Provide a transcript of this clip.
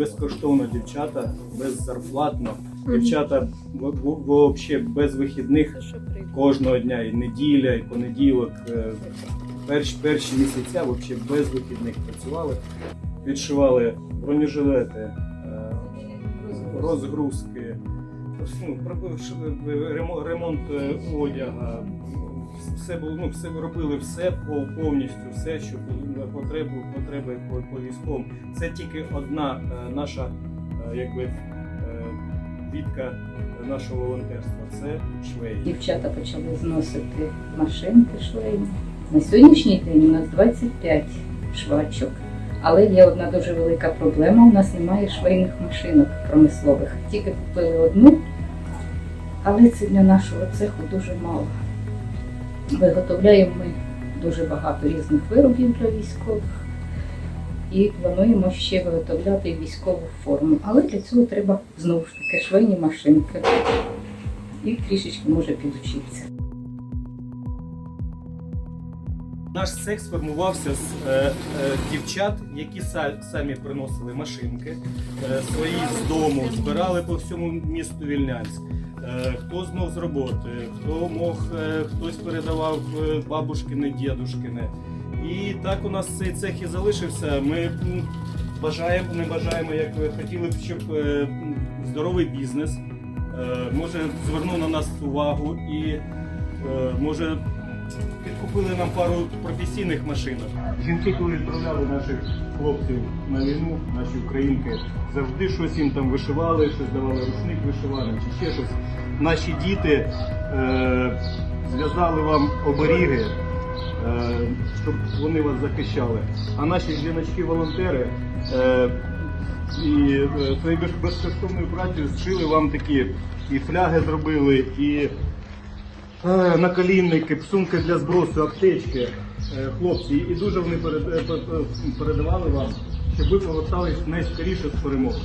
безкоштовно дівчата, беззарплатно. Дівчата взагалі без вихідних кожного дня, і неділя, і понеділок. е, Перші, перші місяця взагалі без вихідних працювали, відшивали бронежилети, е, розгрузки, ну, ш- ремонт е, одяга. Все було, ну, все робили все по- повністю, все, що було на потребу, потреби по, по військовим. Це тільки одна е, наша е, якби, е, відка нашого волонтерства. Це швеї. Дівчата почали зносити машинки швейні. На сьогоднішній день у нас 25 швачок, але є одна дуже велика проблема. У нас немає швейних машинок промислових. Тільки купили одну, але це для нашого цеху дуже мало. Виготовляємо ми дуже багато різних виробів для військових і плануємо ще виготовляти військову форму. Але для цього треба знову ж таки швейні машинки і трішечки може підучитися. Наш цех сформувався з е, е, дівчат, які са- самі приносили машинки е, свої з дому, збирали по всьому місту Вільнянськ. Е, хто знов з роботи, хто мог, е, хтось передавав бабушкини, дідушкини. І так у нас цей цех і залишився. Ми бажаємо, не бажаємо, як ви хотіли б, щоб е, здоровий бізнес е, може звернув на нас увагу і е, може підкупили нам пару професійних машинок. Жінки, коли відправляли наших хлопців на війну, наші українки, завжди щось їм там вишивали, щось давали рушник вишивали чи ще щось. Наші діти е, зв'язали вам оберіги, е, щоб вони вас захищали. А наші жіночки-волонтери е, і е, своєю без- безкоштовною працею зшили вам такі і фляги зробили, і наколінники, сумки для збросу, аптечки, е, хлопці, і дуже вони е, пе- пе- передавали вам, щоб ви повертались найскоріше з перемоги.